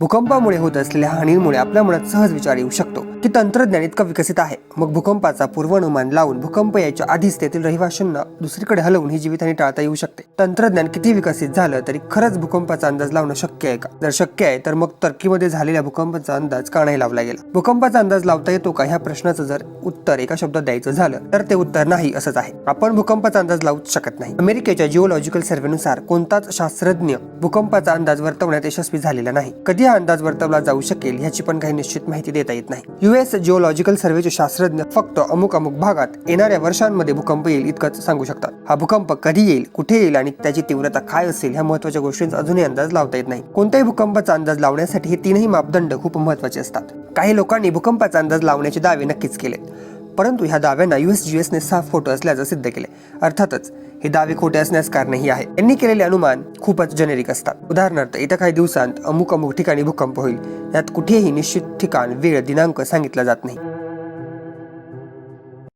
भूकंपामुळे होत असलेल्या हानीमुळे आपल्या मनात सहज विचार येऊ शकतो. की तंत्रज्ञान इतकं विकसित आहे. मग भूकंपाचा पूर्वानुमान लावून भूकंप यायच्या आधीच तेथील रहिवाशांना दुसरीकडे हलवून ही जीवितहानी टाळता येऊ शकते. तंत्रज्ञान किती विकसित झालं तरी खरंच भूकंपाचा अंदाज लावणं शक्य आहे का? जर शक्य आहे तर मग टर्कीमध्ये झालेल्या भूकंपाचा अंदाज का नाही लावला गेला. भूकंपाचा अंदाज लावता येतो का? ह्या प्रश्नाचं जर उत्तर एका शब्दात द्यायचं झालं तर ते उत्तर नाही असंच आहे. आपण भूकंपाचा अंदाज लावूच शकत नाही. अमेरिकेच्या जिओलॉजिकल सर्व्हेनुसार कोणताच शास्त्रज्ञ भूकंपाचा अंदाज वर्तवण्यात यशस्वी झालेला नाही. कधी हा अंदाज वर्तवला जाऊ शकेल ह्याची पण काही निश्चित माहिती देता येत नाही. युएस जिओलॉजिकल सर्व्हेचे शास्त्रज्ञ फक्त अमुक अमुक भागात येणाऱ्या वर्षांमध्ये भूकंप येईल इतकंच सांगू शकतात. हा भूकंप कधी येईल कुठे येईल आणि त्याची तीव्रता काय असेल ह्या महत्त्वाच्या गोष्टींचा अजूनही अंदाज लावता येत नाही. कोणत्याही भूकंपाचा अंदाज लावण्यासाठी हे तीनही मापदंड खूप महत्त्वाचे असतात. काही लोकांनी भूकंपाचा अंदाज लावण्याचे दावे नक्कीच केलेत. परंतु ह्या दाव्यांना युएसजीएसने साफ खोटं असल्याचं सिद्ध केले अर्थातच हे दावे खोटे असण्यास कारणही आहे. यांनी केलेले अनुमान खूपच जेनेरिक असतात. उदाहरणार्थ येत्या काही दिवसांत अमुक अमुक ठिकाणी भूकंप होईल. यात कुठेही निश्चित ठिकाण वेळ दिनांक सांगितला जात नाही.